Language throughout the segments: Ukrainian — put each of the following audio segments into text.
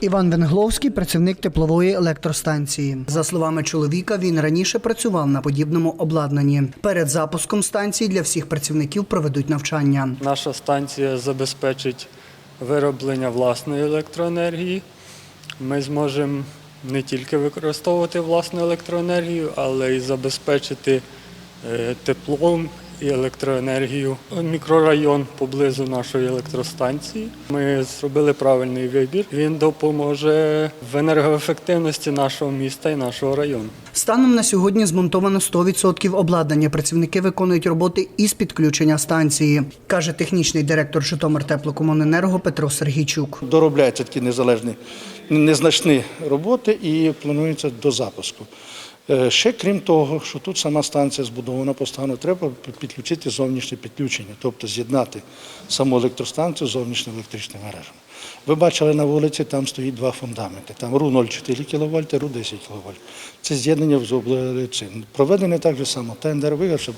Іван Венгловський працівник теплової електростанції. За словами чоловіка, він раніше працював на подібному обладнанні. Перед запуском станції для всіх працівників проведуть навчання. Наша станція забезпечить вироблення власної електроенергії. Ми зможемо не тільки використовувати власну електроенергію, але й забезпечити е, теплом і електроенергію мікрорайон поблизу нашої електростанції. Ми зробили правильний вибір. Він допоможе в енергоефективності нашого міста і нашого району. Станом на сьогодні змонтовано 100% обладнання. Працівники виконують роботи із підключення станції, каже технічний директор Житомир Теплокомуненерго Петро Сергійчук. доробляються такі незалежні, незначні роботи і планується до запуску. Е, Ще крім того, що тут сама станція збудована постану, треба підключити зовнішнє підключення, тобто з'єднати саму електростанцію з зовнішніми електричними мережами. Ви бачили на вулиці, там стоїть два фундаменти. Там РУ 0,4 кВт, РУ 10 кВт. Це з'єднання в зоблиці. Проведений так же само тендер, виграв, щоб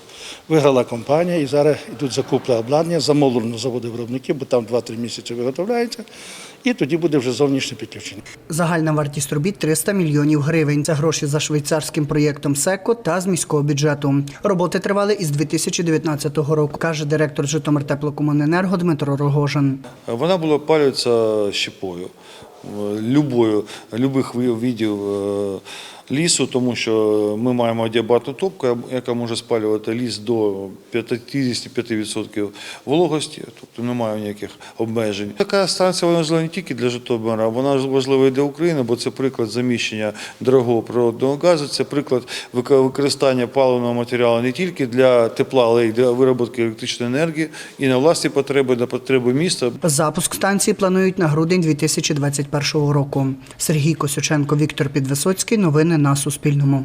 виграла компанія, і зараз йдуть закупля обладнання, замовлено заводи виробники, бо там 2-3 місяці виготовляється, і тоді буде вже зовнішнє підключення. Загальна вартість робіт 300 мільйонів гривень. Це гроші за швейцарським проєктом СЕКО та з міського бюджету. Роботи тривали із 2019 року, каже директор Житомир Теплокомуненерго Дмитро Рогожин. Вона була опалюється щепою, е, любою, любих ви- видів е, лісу, тому що ми маємо діабатну топку, яка може спалювати ліс до 55% вологості, тобто немає ніяких обмежень. Така станція вона важлива не тільки для Житомира, вона важлива і для України, бо це приклад заміщення дорогого природного газу, це приклад використання паливного матеріалу не тільки для тепла, але й для вироботки електричної енергії і на власні потреби, на потреби міста. Запуск станції планують на грудень 2021 року. Сергій Косюченко, Віктор Підвисоцький. Новини на Суспільному.